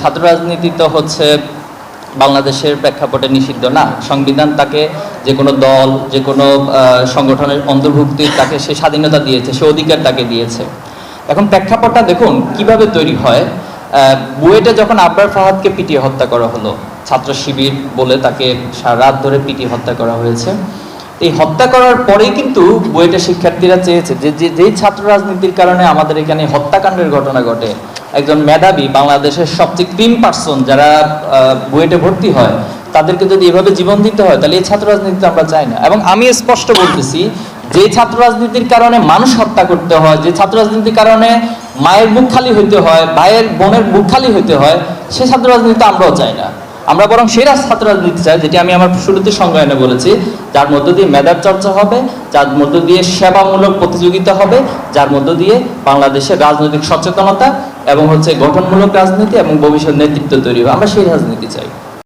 ছাত্র রাজনীতি তো হচ্ছে বাংলাদেশের প্রেক্ষাপটে নিষিদ্ধ না। সংবিধান তাকে যে কোনো দল, যে কোনো সংগঠনের অন্তর্ভুক্তি তাকে সে স্বাধীনতা দিয়েছে, সে অধিকার তাকে দিয়েছে। এখন প্রেক্ষাপটটা দেখুন, কীভাবে তৈরি হয়। বুয়েটে যখন আবরার ফাহাদকে পিটিয়ে হত্যা করা হলো, ছাত্র শিবির বলে তাকে সারা রাত ধরে পিটিয়ে হত্যা করা হয়েছে। এই হত্যা করার পরেই কিন্তু বুয়েটের শিক্ষার্থীরা চেয়েছে যে যে ছাত্র রাজনীতির কারণে আমাদের এখানে হত্যাকাণ্ডের ঘটনা ঘটে একজন মেধাবী বাংলাদেশের সবচেয়ে ক্রিম পার্সন যারা বুয়েটে ভর্তি হয়, তাদেরকে যদি এভাবে জীবন দিতে হয়, তাহলে এই ছাত্র রাজনীতি আমরা চাই না। এবং আমি স্পষ্ট বলতেছি, যে ছাত্র রাজনীতির কারণে মানুষ হত্যা করতে হয়, যে ছাত্র রাজনীতির কারণে মায়ের মুখ খালি হইতে হয়, ভাইয়ের বোনের মুখ খালি হইতে হয়, সে ছাত্র রাজনীতি আমরাও চাই না। আমরা বরং সেই ছাত্র রাজনীতি চাই, যেটি আমি আমার শুরুতে সংজ্ঞায়নে বলেছি, যার মধ্য দিয়ে মেধার চর্চা হবে, যার মধ্য দিয়ে সেবামূলক প্রতিযোগিতা হবে, যার মধ্য দিয়ে বাংলাদেশের রাজনৈতিক সচেতনতা এবং হচ্ছে গঠনমূলক রাজনীতি এবং ভবিষ্যৎ নেতৃত্ব তৈরি হবে। আমরা সেই রাজনীতি চাই।